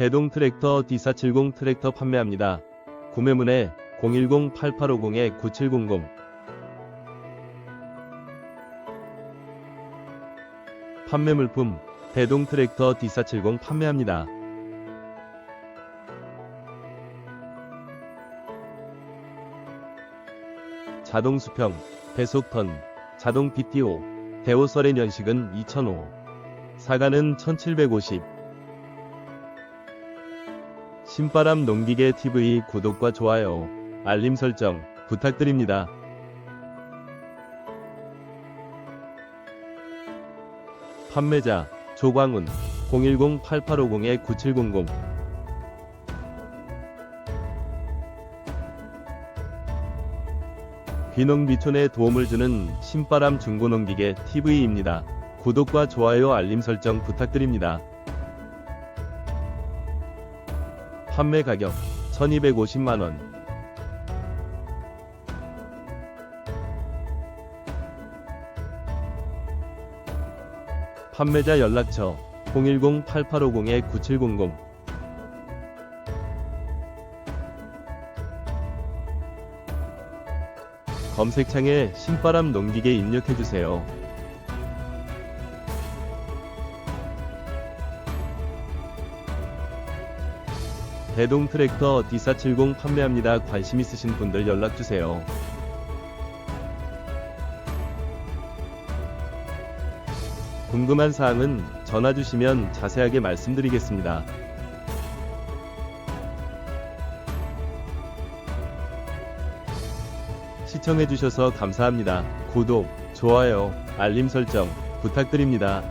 대동 트랙터 D470 트랙터 판매합니다. 구매문의 010-8850-9700 판매 물품 대동 트랙터 D470 판매합니다. 자동 수평, 배속턴, 자동 BTO, 대호설의 연식은 2005, 사가는 1750. 신바람 농기계 TV 구독과 좋아요, 알림 설정 부탁드립니다. 판매자 조광훈 010-8850-9700 귀농비촌에 도움을 주는 신바람 중고농기계 TV입니다. 구독과 좋아요 알림 설정 부탁드립니다. 판매 가격 1250만원 판매자 연락처 010-8850-9700 검색창에 신바람 농기계 입력해주세요. 대동 트랙터 D470 판매합니다. 관심 있으신 분들 연락주세요. 궁금한 사항은 전화 주시면 자세하게 말씀드리겠습니다. 시청해주셔서 감사합니다. 구독, 좋아요, 알림 설정 부탁드립니다.